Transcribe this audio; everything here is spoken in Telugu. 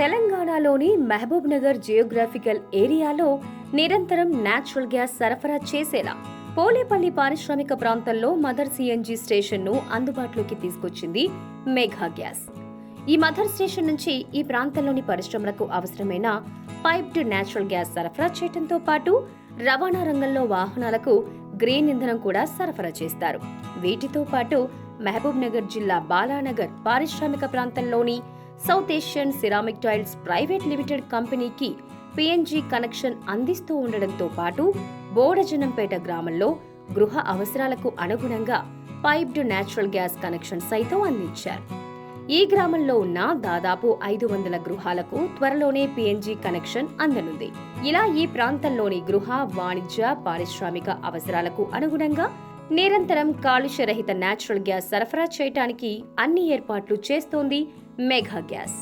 తెలంగాణలోని మహబూబ్ నగర్ జియోగ్రాఫికల్ ఏరియాలో నిరంతరం నేచురల్ గ్యాస్ సరఫరా చేసేలా పోలేపల్లి పారిశ్రామిక ప్రాంతంలో మదర్ సిఎన్జి స్టేషన్ను అందుబాటులోకి తీసుకొచ్చింది మేఘా గ్యాస్. ఈ మదర్ స్టేషన్ నుంచి ఈ ప్రాంతంలోని పరిశ్రమలకు అవసరమైన పైప్డ్ నేచురల్ గ్యాస్ సరఫరా చేయడంతో పాటు రవాణా రంగంలో వాహనాలకు గ్రీన్ ఇంధనం కూడా సరఫరా చేస్తారు. వీటితో పాటు మహబూబ్ నగర్ జిల్లా బాలానగర్ పారిశ్రామిక ప్రాంతంలోని south Asian ceramic tiles private limited కంపెనీకి పిఎన్జీ కనెక్షన్ అందిస్తూ ఉండడంతో పాటు బోడజనంపేట గ్రామంలో గృహ అవసరాలకు అనుగుణంగా పైప్డ్ నేచురల్ గ్యాస్ కనెక్షన్ సైతం అందించారు. ఈ గ్రామంలో ఉన్న దాదాపు ఐదు వందల గృహాలకు త్వరలోనే పిఎన్జీ కనెక్షన్ అందనుంది. ఇలా ఈ ప్రాంతంలోని గృహ వాణిజ్య పారిశ్రామిక అవసరాలకు అనుగుణంగా నిరంతరం కాలుష్యరహిత నేచురల్ గ్యాస్ సరఫరా చేయటానికి అన్ని ఏర్పాట్లు చేస్తోంది మెగా గ్యాస్.